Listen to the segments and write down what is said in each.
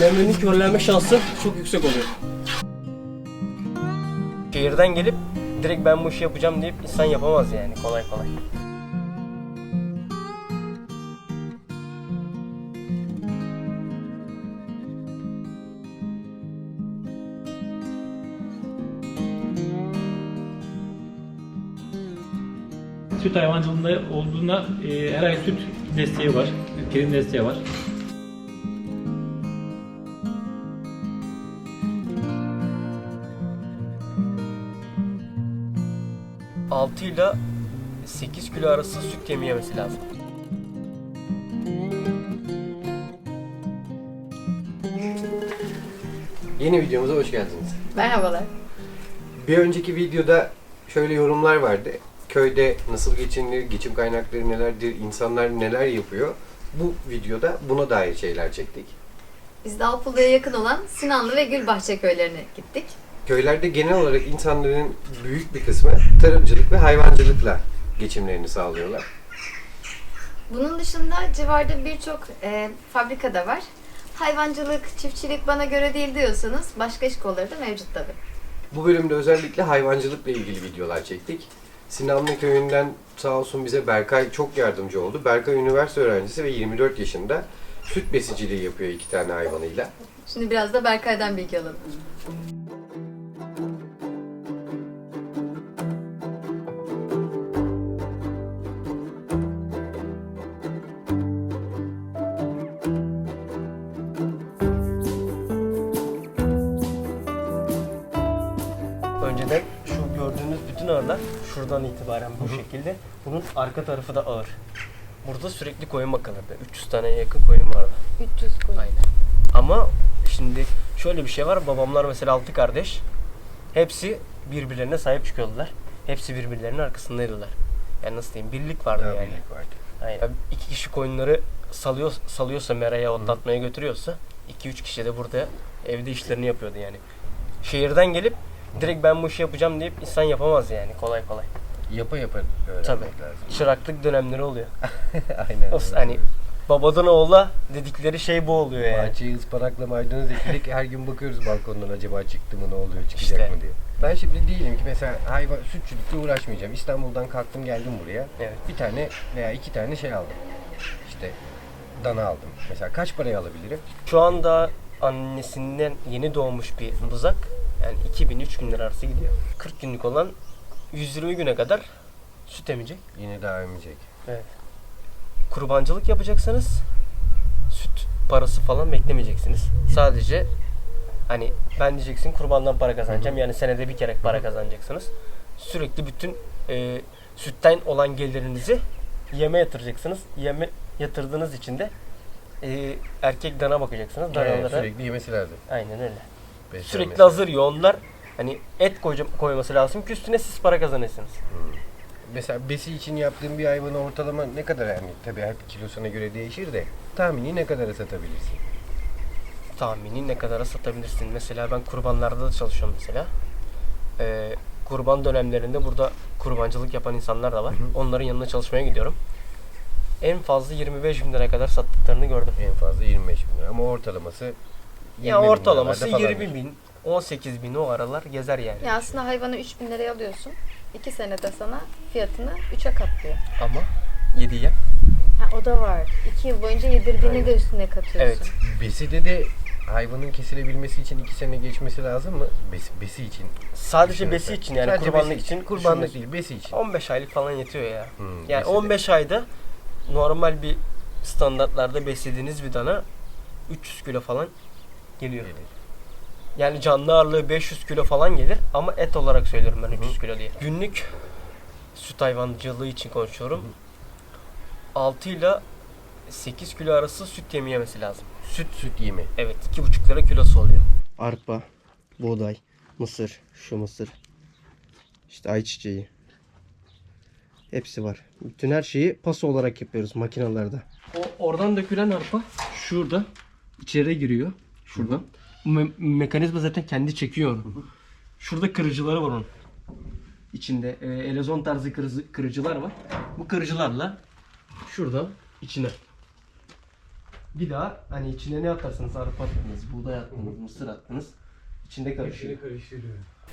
memlenin körlenme şansı çok yüksek oluyor. Şehirden gelip direkt ben bu işi yapacağım deyip insan yapamaz yani kolay kolay. Süt hayvancılığında olduğunda e, her ay süt desteği var, prim desteği var. Altı ile 8 kilo arası süt yemi yemesi lazım. Yeni videomuza hoş geldiniz. Merhabalar. Bir önceki videoda şöyle yorumlar vardı. Köyde nasıl geçinilir, geçim kaynakları nelerdir, insanlar neler yapıyor. Bu videoda buna dair şeyler çektik. Biz de Alpulu'ya yakın olan Sinanlı ve Gülbahçe köylerine gittik. Köylerde genel olarak insanların büyük bir kısmı tarımcılık ve hayvancılıkla geçimlerini sağlıyorlar. Bunun dışında civarda birçok e, fabrika da var. Hayvancılık, çiftçilik bana göre değil diyorsanız başka iş kolları da mevcut tabii. Bu bölümde özellikle hayvancılıkla ilgili videolar çektik. Sinanlı köyünden sağ olsun bize Berkay çok yardımcı oldu. Berkay üniversite öğrencisi ve 24 yaşında süt besiciliği yapıyor iki tane hayvanıyla. Şimdi biraz da Berkay'dan bilgi alalım. Şuradan itibaren bu şekilde. Bunun arka tarafı da ağır. Burada sürekli koyun bakılırdı. 300 taneye yakın koyun vardı. 300 koyun. Aynen. Ama şimdi şöyle bir şey var. Babamlar mesela altı kardeş. Hepsi birbirlerine sahip çıkıyordular. Hepsi birbirlerinin arkasındaydılar. Yani nasıl diyeyim? Birlik vardı yani. Aynen. İki kişi koyunları salıyor, salıyorsa meraya otlatmaya götürüyorsa iki üç kişi de burada evde işlerini yapıyordu yani. Şehirden gelip direkt ben bu işi yapacağım deyip insan yapamaz yani kolay kolay. Yapa yapa öğrenmek Tabii. lazım. Çıraklık dönemleri oluyor. Aynen. O, hani babadan oğula dedikleri şey bu oluyor yani. Bahçeye ıspanakla maydanoz ekledik. Her gün bakıyoruz balkondan acaba çıktı mı ne oluyor çıkacak İşte. mı diye. Ben şimdi diyelim ki mesela hayvan sütçülükle uğraşmayacağım. İstanbul'dan kalktım geldim buraya. Evet. Bir tane veya iki tane şey aldım. İşte dana aldım. Mesela kaç paraya alabilirim? Şu anda annesinden yeni doğmuş bir buzak yani 2000-3000 lira arası gidiyor. 40 günlük olan 120 güne kadar süt emecek. Yine daha emecek. Kurbancılık yapacaksanız süt parası falan beklemeyeceksiniz. Sadece hani ben diyeceksin kurbandan para kazanacağım. Yani senede bir kere para kazanacaksınız. Sürekli bütün e, sütten olan gelirinizi yeme yatıracaksınız. Yeme yatırdığınız için de e, erkek dana bakacaksınız. Evet, Danalara sürekli yemesi lazım. aynen öyle. Beslenmesi Sürekli hazır yiyor. Onlar hani et koyca- koyması lazım ki üstüne siz para kazanırsınız. Mesela besi için yaptığın bir hayvanı ortalama ne kadar yani tabii hep kilosuna göre değişir de tahmini ne kadara satabilirsin? tahmini ne kadara satabilirsin. Mesela ben kurbanlarda da çalışıyorum mesela. Ee, kurban dönemlerinde burada kurbancılık yapan insanlar da var. Onların yanına çalışmaya gidiyorum. En fazla 25 bin liraya kadar sattıklarını gördüm. En fazla 25 bin lira ama ortalaması 20 Ya bin ortalaması liralarda 20 falandır. bin, 18 bin o aralar gezer yani. Ya aslında hayvanı 3000 liraya alıyorsun. 2 senede sana fiyatını 3'e katlıyor. Ama 7'ye. Ha o da var. 2 yıl boyunca yedirdiğini de üstüne katıyorsun. Evet. Beside de hayvanın kesilebilmesi için 2 sene geçmesi lazım mı? Besi, besi için. Sadece besi için yani Sadece kurbanlık besi için Kurbanlık değil, besi için. 15 aylık falan yetiyor ya. Hmm, Yani beside. 15 ayda normal bir standartlarda beslediğiniz bir dana 300 kilo falan geliyor. Gelir. Yani canlı ağırlığı 500 kilo falan gelir ama et olarak söylüyorum ben 300 kilo diye. Günlük süt hayvancılığı için konuşuyorum. 6 ile 8 kilo arası süt yemi yemesi lazım. Süt süt yemi. Evet 2,5 lira kilosu oluyor. Arpa, buğday, mısır, şu mısır. İşte ayçiçeği. Hepsi var. Bütün her şeyi paso olarak yapıyoruz makinalarda. O oradan dökülen arpa şurada içeri giriyor. Şuradan. Me- mekanizma zaten kendi çekiyor onu. Şurada kırıcıları var onun. İçinde e, elezon tarzı kırıcı- kırıcılar var. Bu kırıcılarla şuradan içine Bir daha hani içine ne atarsanız arpa attınız, buğday attınız, mısır attınız. içinde karışıyor.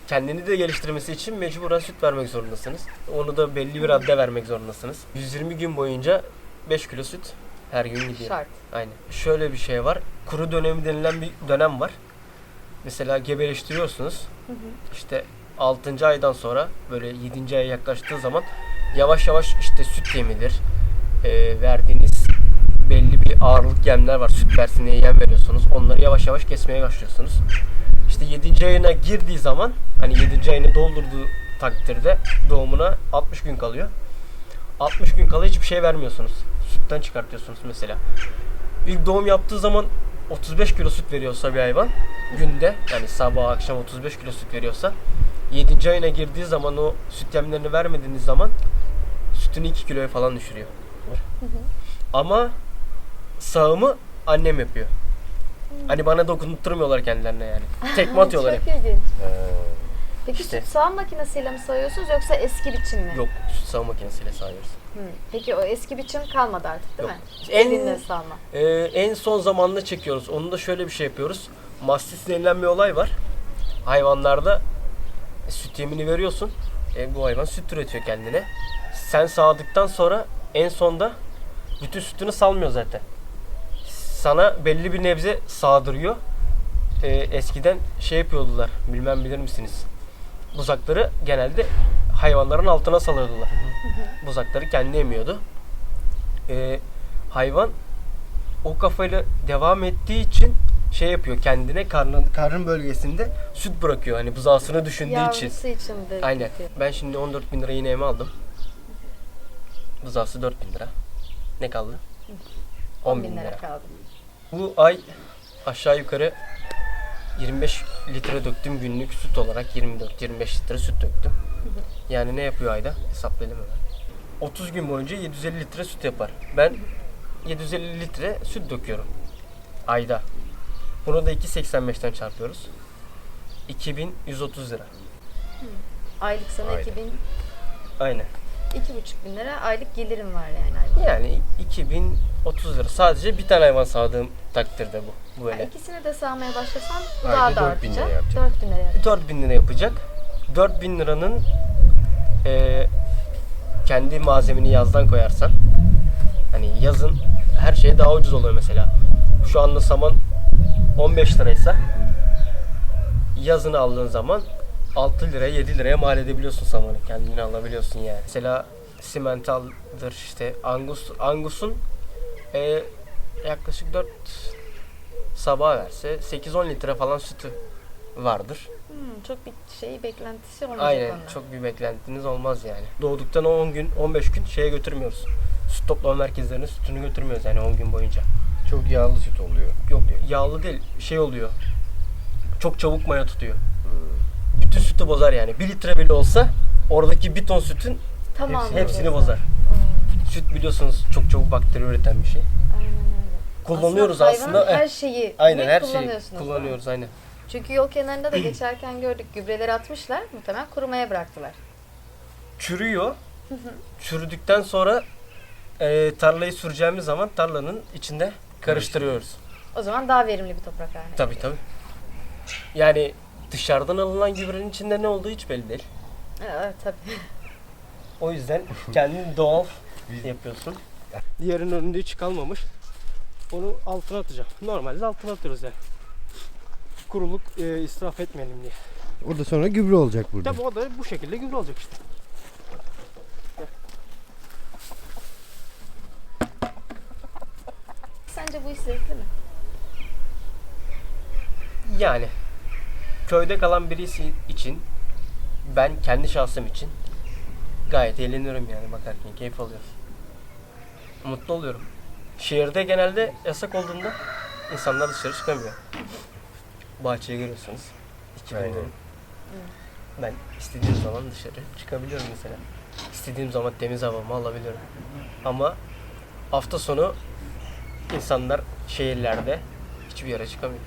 Kendini de geliştirmesi için mecburen süt vermek zorundasınız. Onu da belli bir adde vermek zorundasınız. 120 gün boyunca 5 kilo süt her gün gidiyor. Şart. Aynen. Şöyle bir şey var. Kuru dönemi denilen bir dönem var. Mesela gebeleştiriyorsunuz. İşte 6. aydan sonra böyle 7. aya yaklaştığı zaman yavaş yavaş işte süt yemidir. Ee, verdiğiniz belli bir ağırlık yemler var. Süt versin diye yem veriyorsunuz. Onları yavaş yavaş kesmeye başlıyorsunuz. İşte 7. ayına girdiği zaman hani 7. ayını doldurduğu takdirde doğumuna 60 gün kalıyor. 60 gün kala hiçbir şey vermiyorsunuz. Sütten çıkartıyorsunuz mesela. İlk doğum yaptığı zaman 35 kilo süt veriyorsa bir hayvan günde yani sabah akşam 35 kilo süt veriyorsa 7. ayına girdiği zaman o süt yemlerini vermediğiniz zaman sütünü 2 kiloya falan düşürüyor. Ama sağımı annem yapıyor. Hani bana dokunutturmuyorlar kendilerine yani. Tekme atıyorlar hep. Çok ilginç. Ee, Peki İşte. süt sağım makinesiyle mi sağıyorsunuz yoksa eski biçim mi? Yok süt sağım makinesiyle sağıyoruz. Hı. Peki o eski biçim kalmadı artık değil Yok. mi? En- Elinle sağma. Ee, en son zamanda çekiyoruz. Onu da şöyle bir şey yapıyoruz. Mastis denilen bir olay var. Hayvanlarda e, süt yemini veriyorsun. E, bu hayvan süt üretiyor kendine. Sen sağdıktan sonra en sonda bütün sütünü salmıyor zaten. Sana belli bir nebze sağdırıyor. E, eskiden şey yapıyordular. Bilmem bilir misiniz? Buzakları genelde hayvanların altına salıyordular. Buzakları kendi yemiyordu. E, hayvan o kafayla devam ettiği için şey yapıyor kendine karnın karın bölgesinde süt bırakıyor hani buzağısını düşündüğü için. Yavrusu için de. Aynen. bitiyor. Ben şimdi 14 bin lira yine eme aldım. Buzağısı 4 bin lira. Ne kaldı? 10 bin lira. kaldı. Bu ay aşağı yukarı 25 litre döktüm günlük süt olarak 24-25 litre süt döktüm. Yani ne yapıyor ayda? Hesaplayalım hemen. 30 gün boyunca 750 litre süt yapar. Ben 750 litre süt döküyorum ayda. Bunu da 2.85'ten çarpıyoruz. 2130 lira. Aylık sana Aynen. 2000, Aynen. 2,5 bin lira aylık gelirim var yani. aylık. Yani 2030 lira. Sadece bir tane hayvan sağdığım takdirde bu. Böyle. Yani ikisini de sağmaya başlasan bu Ayda daha da 4000 lira artacak. yapacak. 4000 lira yapacak. 4000 lira yapacak. 4000 liranın eee, kendi malzemeni yazdan koyarsan hani yazın her şey daha ucuz oluyor mesela. Şu anda saman 15 liraysa yazını aldığın zaman 6 liraya 7 liraya mal edebiliyorsun samanı. Kendini alabiliyorsun yani. Mesela simentaldır işte angus angus'un eee, yaklaşık 4 sabah verse 8-10 litre falan sütü vardır. Hmm, çok bir şey beklentisi olmayacak Aynen ondan. çok bir beklentiniz olmaz yani. Doğduktan 10 gün 15 gün şeye götürmüyoruz. Süt toplama merkezlerine sütünü götürmüyoruz yani 10 gün boyunca. çok yağlı süt oluyor. Yok yağlı değil şey oluyor. Çok çabuk maya tutuyor. Bütün sütü bozar yani. 1 litre bile olsa oradaki bir ton sütün Tamam. hepsini bozar. Süt biliyorsunuz çok çabuk bakteri üreten bir şey. Aynen öyle. Kullanıyoruz aslında. hayvanın eh, her şeyi aynen her şeyi kullanıyorsunuz, değil mi? kullanıyoruz aynen. Çünkü yol kenarında da geçerken gördük gübreleri atmışlar muhtemelen kurumaya bıraktılar. çürüyor. Çürüdükten sonra e, tarlayı süreceğimiz zaman tarlanın içinde karıştırıyoruz. O zaman daha verimli bir toprak haline. Tabii tabii. Yani dışarıdan alınan gübrenin içinde ne olduğu hiç belli değil. Evet tabii. O yüzden kendin doğal yapıyorsun. Diğerinin önünde hiç kalmamış. Onu altına atacağım. Normalde altına atıyoruz yani. Kuruluk e, israf etmeyelim diye. O da sonra gübre olacak burada. Tabii o da bu şekilde gübre olacak işte. Sence bu iş zevkli mi? Yani köyde kalan birisi için ben kendi şahsım için gayet eğleniyorum yani bakarken keyif alıyorum. Mutlu oluyorum. Şehirde genelde yasak olduğunda insanlar dışarı çıkamıyor. Bahçeyi görüyorsunuz. İki Aynen. bölüm. Ben istediğim zaman dışarı çıkabiliyorum mesela. İstediğim zaman temiz havamı alabiliyorum. Ama hafta sonu insanlar şehirlerde hiçbir yere çıkamıyor.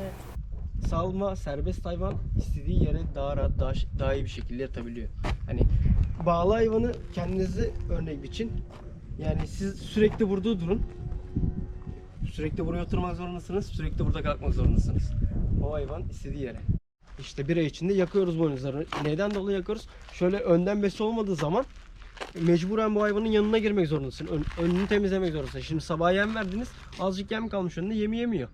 Evet. Salma serbest hayvan istediği yere daha rahat, daha, daha iyi bir şekilde yatabiliyor. Hani bağlı hayvanı kendinizi örnek biçin. Yani siz sürekli burada durun. Sürekli buraya oturmak zorundasınız. Sürekli burada kalkmak zorundasınız. O hayvan istediği yere. İşte bir ay içinde yakıyoruz boynuzlarını. Neden dolayı yakıyoruz? Şöyle önden besi olmadığı zaman mecburen bu hayvanın yanına girmek zorundasın. Ön- önünü temizlemek zorundasın. Şimdi sabah yem verdiniz. Azıcık yem kalmış önünde yemi yemiyor.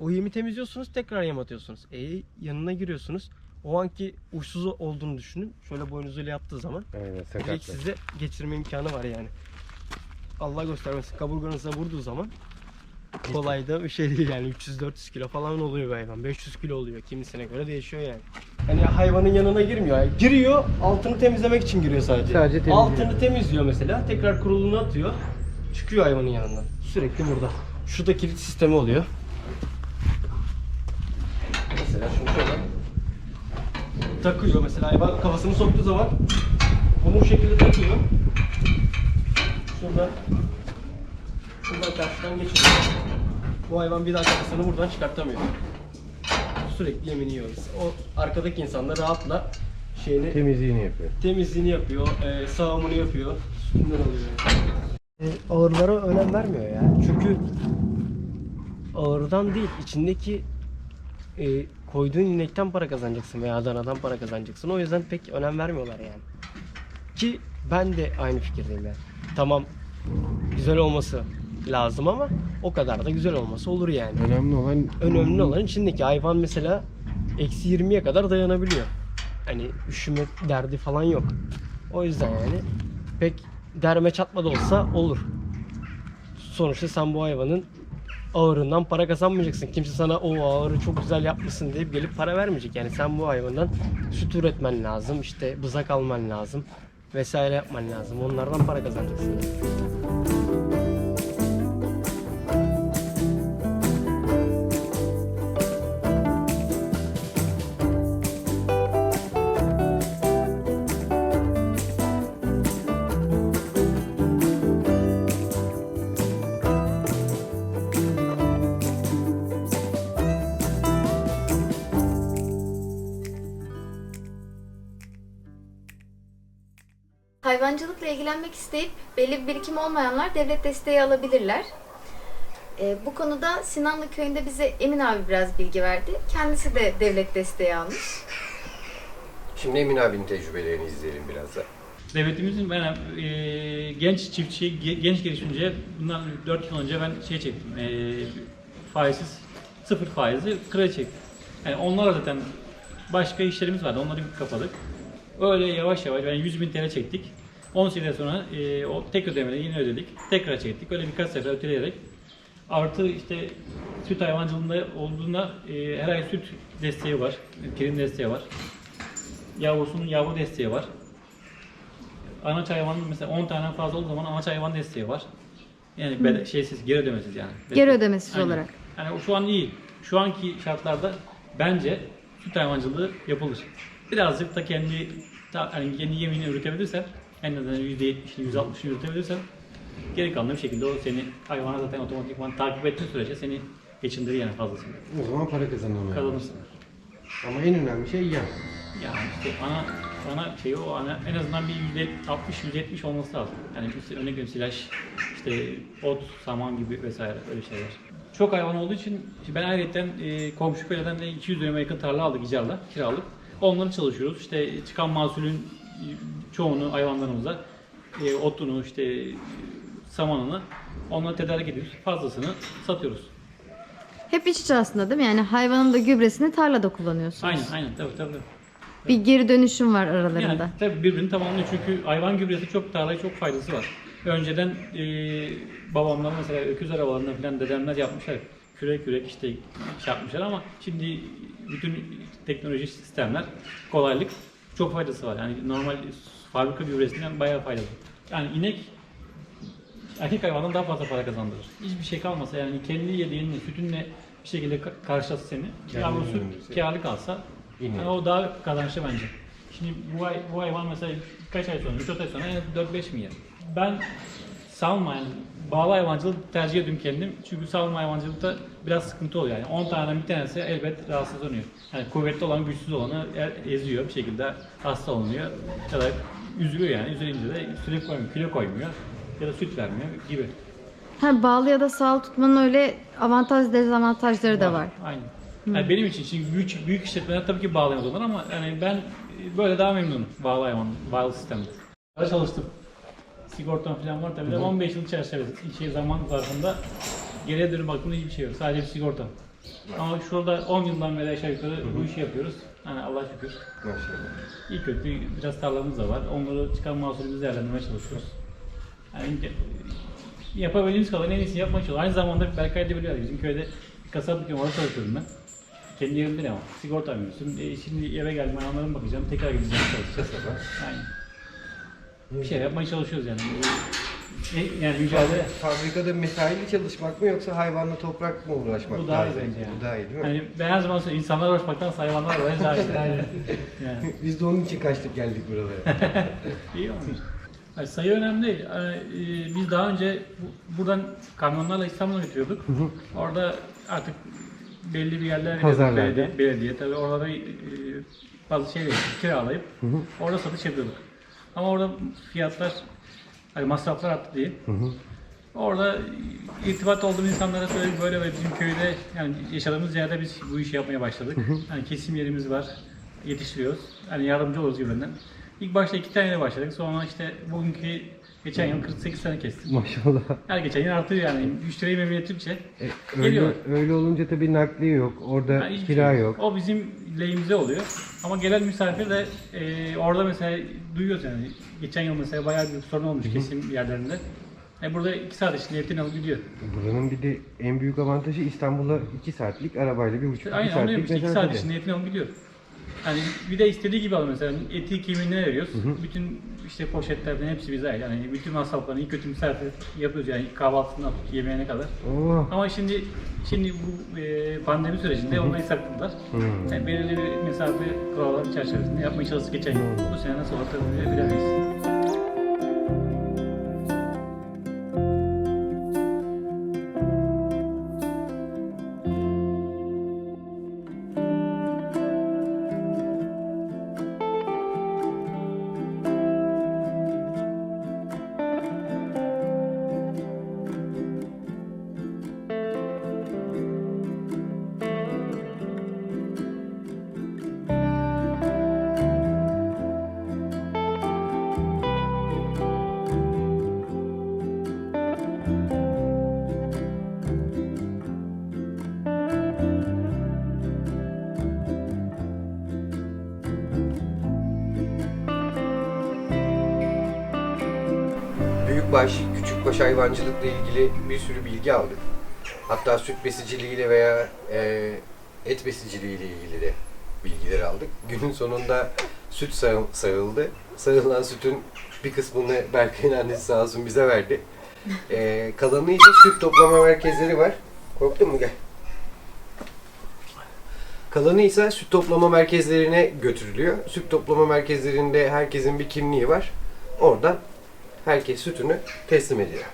O yemi temizliyorsunuz tekrar yem atıyorsunuz. E yanına giriyorsunuz. O anki uçsuz olduğunu düşünün. Şöyle boynuzuyla yaptığı zaman Aynen direkt size geçirme imkanı var yani. Allah göstermesin kaburganıza vurduğu zaman kolay da bir şey değil yani 300-400 kilo falan oluyor bir hayvan 500 kilo oluyor kimisine göre değişiyor yani. Hani hayvanın yanına girmiyor. Yani giriyor altını temizlemek için giriyor sadece. Sadece temizliyor. Altını temizliyor mesela tekrar kuruluğunu atıyor. Çıkıyor hayvanın yanından. Sürekli burada. Şu da kilit sistemi oluyor. Mesela şunu şöyle takıyor mesela hayvan kafasını soktuğu zaman bunu bu şekilde takıyor. Şurada şuradan karşıdan geçiyor. Bu hayvan bir daha kafasını buradan çıkartamıyor. Sürekli yemini yiyoruz. O arkadaki insan da rahatla şeyini Temizliğini yapıyor. temizliğini yapıyor, e, sağımını yapıyor. Sütünden alıyor yani. E, ağırlara önem vermiyor ya. Çünkü ağırdan değil, içindeki e, koyduğun inekten para kazanacaksın veya danadan para kazanacaksın. O yüzden pek önem vermiyorlar yani. Ki ben de aynı fikirdeyim yani. Tamam güzel olması lazım ama o kadar da güzel olması olur yani. Önemli olan Önemli olan içindeki hayvan mesela eksi 20'ye kadar dayanabiliyor. Hani üşüme derdi falan yok. O yüzden yani pek derme çatma da olsa olur. Sonuçta sen bu hayvanın ağırından para kazanmayacaksın. Kimse sana o ağırı çok güzel yapmışsın deyip gelip para vermeyecek. Yani sen bu hayvandan süt üretmen lazım, işte bızak alman lazım vesaire yapman lazım. Onlardan para kazanacaksın. İlgilenmek isteyip belli bir birikim olmayanlar devlet desteği alabilirler. Ee, bu konuda Sinanlı köyünde bize Emin abi biraz bilgi verdi. Kendisi de devlet desteği almış. Şimdi Emin abinin tecrübelerini izleyelim biraz da. Devletimizin ben e, genç çiftçi, ge- genç girişimciye bundan 4 yıl önce ben şey çektim. E, faizsiz, sıfır faizli kredi çektim. Yani onlar zaten başka işlerimiz vardı. Onları bir kapadık. Öyle yavaş yavaş yani 100 bin TL çektik. 10 sene sonra e, o tek ödemeleri yine ödedik. Tekrar çektik. Öyle birkaç sefer öteleyerek Artı işte süt hayvancılığında olduğunda e, her ay süt desteği var. Prim desteği var. Yavrusunun yavru desteği var. Anaç hayvanın mesela 10 tane fazla olduğu zaman anaç hayvan desteği var. Yani bede- şeysiz, geri ödemesiz yani. Geri ödemesiz Aynen. olarak. Yani şu an iyi. Şu anki şartlarda bence süt hayvancılığı yapılır. Birazcık da kendi yani kendi yemini üretebilirsen en azından %70'ini %60'ını üretebilirsen geri kalan bir şekilde o seni hayvana zaten otomatikman takip ettiği sürece seni geçindirir yani fazlasını. O zaman para kazanamıyor. Kazanırsın. Ama en önemli şey yem. Yani işte ana ana şeyi o ana en azından bir yüzde 60 yüzde 70 olması lazım. Yani işte örnek veriyorum silaj, işte ot, saman gibi vesaire öyle şeyler. Çok hayvan olduğu için ben ayrıca e, komşu köyden de 200 dönüme yakın tarla aldık icarla, kiralık. Onları çalışıyoruz. İşte çıkan mahsulün çoğunu hayvanlarımıza e, otunu işte samanını onları tedarik ediyoruz. Fazlasını satıyoruz. Hep iç içe aslında değil mi? Yani hayvanın da gübresini tarlada kullanıyorsunuz. Aynen aynen tabii tabii. Bir geri dönüşüm var aralarında. Yani tabii birbirini tamamlıyor çünkü hayvan gübresi çok tarlaya çok faydası var. Önceden e, babamlar mesela öküz arabalarında falan dedemler yapmışlar. Kürek kürek işte şey yapmışlar ama şimdi bütün teknoloji sistemler, kolaylık çok faydası var. Yani normal fabrika gübresinden bayağı faydalı. Yani inek erkek hayvandan daha fazla para kazandırır. Hiçbir şey kalmasa yani kendi yediğinle, sütünle bir şekilde ka- karşılasa seni, yavrusu önemlisi. kârlı kalsa yani o daha kazançlı bence. Şimdi bu, hay, bu hayvan mesela kaç ay sonra, 3 ay sonra en az 4-5 mi yer? Ben salma yani bağlı hayvancılık tercih ediyorum kendim. Çünkü salma hayvancılıkta biraz sıkıntı oluyor. Yani 10 taneden bir tanesi elbet rahatsızlanıyor. Yani kuvvetli olan güçsüz olanı e- eziyor bir şekilde hasta oluyor ya da üzülüyor yani. Üzülince de süre koymuyor, kilo koymuyor ya da süt vermiyor gibi. Ha, bağlı ya da sağlı tutmanın öyle avantaj dezavantajları da var. Aynen. Yani benim için şimdi büyük büyük işletmeler tabii ki bağlayamaz onlar ama yani ben böyle daha memnunum bağlı hayvan, bağlı sistemde. Daha çalıştım. Sigortam falan var tabii de 15 yıl çerçevesi, şey zaman zarfında geriye dönüp baktığımda hiçbir şey yok. Sadece bir sigortam. Ama şurada 10 yıldan beri aşağı yukarı bu işi yapıyoruz. Hani Allah şükür. Maşallah. İyi kötü biraz tarlamız da var. Onları çıkan mahsulümüzü değerlendirmeye çalışıyoruz. Yani ge- yapabildiğimiz kadar en iyisini yapmaya çalışıyoruz. Aynı zamanda Berkay da biliyor. Bizim köyde bir kasap dükkanı var çalışıyorum ben. Kendi yerimde ne var? Sigorta yapıyorsun. E, şimdi eve geldim hayvanlarıma bakacağım. Tekrar gideceğim çalışacağız. Aynen. Bir şey yapmaya çalışıyoruz yani. E, Yani mücadele. Fabrikada mesaili çalışmak mı yoksa hayvanla toprak mı uğraşmak Bu daha iyi bence yani. Bu daha iyi değil mi? Hani ben her zaman söylüyorum, insanlar uğraşmaktan hayvanlar var. Daha iyi. Yani. Biz de onun için kaçtık geldik buralara. İyi olmuş. Hayır, sayı önemli değil. Yani, e, biz daha önce bu- buradan kamyonlarla İstanbul'a götürüyorduk. Orada artık belli bir yerler Pazarlarda. belediye, belediye tabii orada da, e, bazı şeyleri kiralayıp orada satış yapıyorduk. Ama orada fiyatlar hani masraflar arttı diye. Orada irtibat olduğum insanlara böyle böyle bizim köyde yani yaşadığımız yerde biz bu işi yapmaya başladık. Hani kesim yerimiz var, yetiştiriyoruz. Hani yardımcı oluruz gibisinden. İlk başta iki tane başladık. Sonra işte bugünkü geçen yıl 48 tane kestik. Maşallah. Her geçen yıl artıyor yani. Müşteriyi memnun ettikçe E, Geliyor. öyle, öyle olunca tabii nakliye yok. Orada Ha, hiçbir kira şey yok. O bizim lehimize oluyor. Ama gelen misafir de e, orada mesela duyuyoruz yani. Geçen yıl mesela bayağı bir sorun olmuş kesim yerlerinde. E, burada 2 saat içinde etini alıp gidiyor. Buranın bir de en büyük avantajı İstanbul'a 2 saatlik arabayla 1,5 2 Aynen onu saatlik yapmış. 2 saat mesafede. içinde etini alıp gidiyor. Yani bir de istediği gibi alıyor mesela. Eti kemiğine veriyoruz. Bütün işte poşetlerden hepsi bize ait. Yani bütün masraflarını iyi kötü misafir yapıyoruz yani kahvaltısından tut yemeğine kadar. Oh. Ama şimdi şimdi bu e, pandemi sürecinde onu hesapladılar. Hmm. Yani belirli bir mesafe kuralları çerçevesinde yapmaya çalıştık geçen yıl. Bu sene nasıl olur tabii bilemeyiz. Büyükbaş, küçükbaş hayvancılıkla ilgili bir sürü bilgi aldık. Hatta süt besiciliğiyle veya e, et besiciliğiyle ilgili de bilgiler aldık. Günün sonunda süt sağ- sağıldı. Sütün bir kısmını Berkay'ın annesi sağ olsun bize verdi. E, kalanı ise süt toplama merkezleri var. Korktun mu? Gel. Kalanı ise süt toplama merkezlerine götürülüyor. Süt toplama merkezlerinde herkesin bir kimliği var. Oradan herkes sütünü teslim ediyor.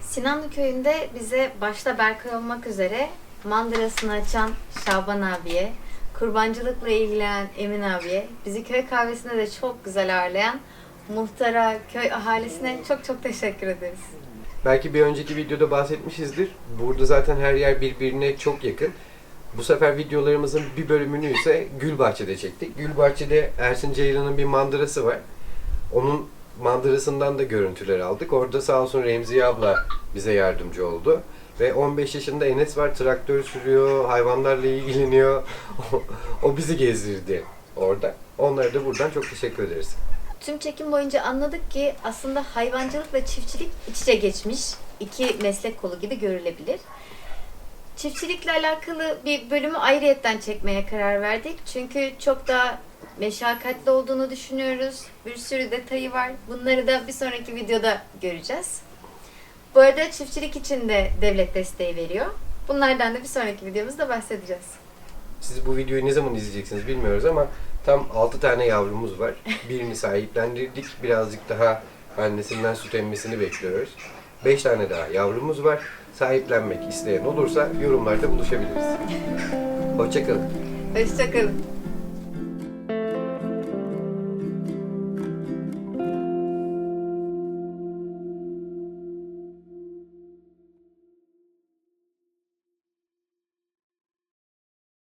Sinanlı köyünde bize başta Berkay olmak üzere mandırasını açan Şaban abiye, kurbancılıkla ilgilenen Emin abiye, bizi köy kahvesinde de çok güzel ağırlayan muhtara, köy ahalisine çok çok teşekkür ederiz. Belki bir önceki videoda bahsetmişizdir. Burada zaten her yer birbirine çok yakın. Bu sefer videolarımızın bir bölümünü ise Gülbahçe'de çektik. Gülbahçe'de Ersin Ceylan'ın bir mandırası var. Onun mandırasından da görüntüler aldık. Orada sağ olsun Remziye abla bize yardımcı oldu. Ve 15 yaşında Enes var, traktör sürüyor, hayvanlarla ilgileniyor. O- bizi gezdirdi orada. Onlara da buradan çok teşekkür ederiz. Tüm çekim boyunca anladık ki aslında hayvancılık ve çiftçilik iç içe geçmiş. iki meslek kolu gibi görülebilir. Çiftçilikle alakalı bir bölümü ayrıyetten çekmeye karar verdik. Çünkü çok daha meşakkatli olduğunu düşünüyoruz. Bir sürü detayı var. Bunları da bir sonraki videoda göreceğiz. Bu arada çiftçilik için de devlet desteği veriyor. Bunlardan da bir sonraki videomuzda bahsedeceğiz. Siz bu videoyu ne zaman izleyeceksiniz bilmiyoruz ama tam 6 tane yavrumuz var. Birini sahiplendirdik. Birazcık daha annesinden süt emmesini bekliyoruz. 5 tane daha yavrumuz var. Sahiplenmek isteyen olursa yorumlarda buluşabiliriz. Hoşçakalın. Hoşçakalın.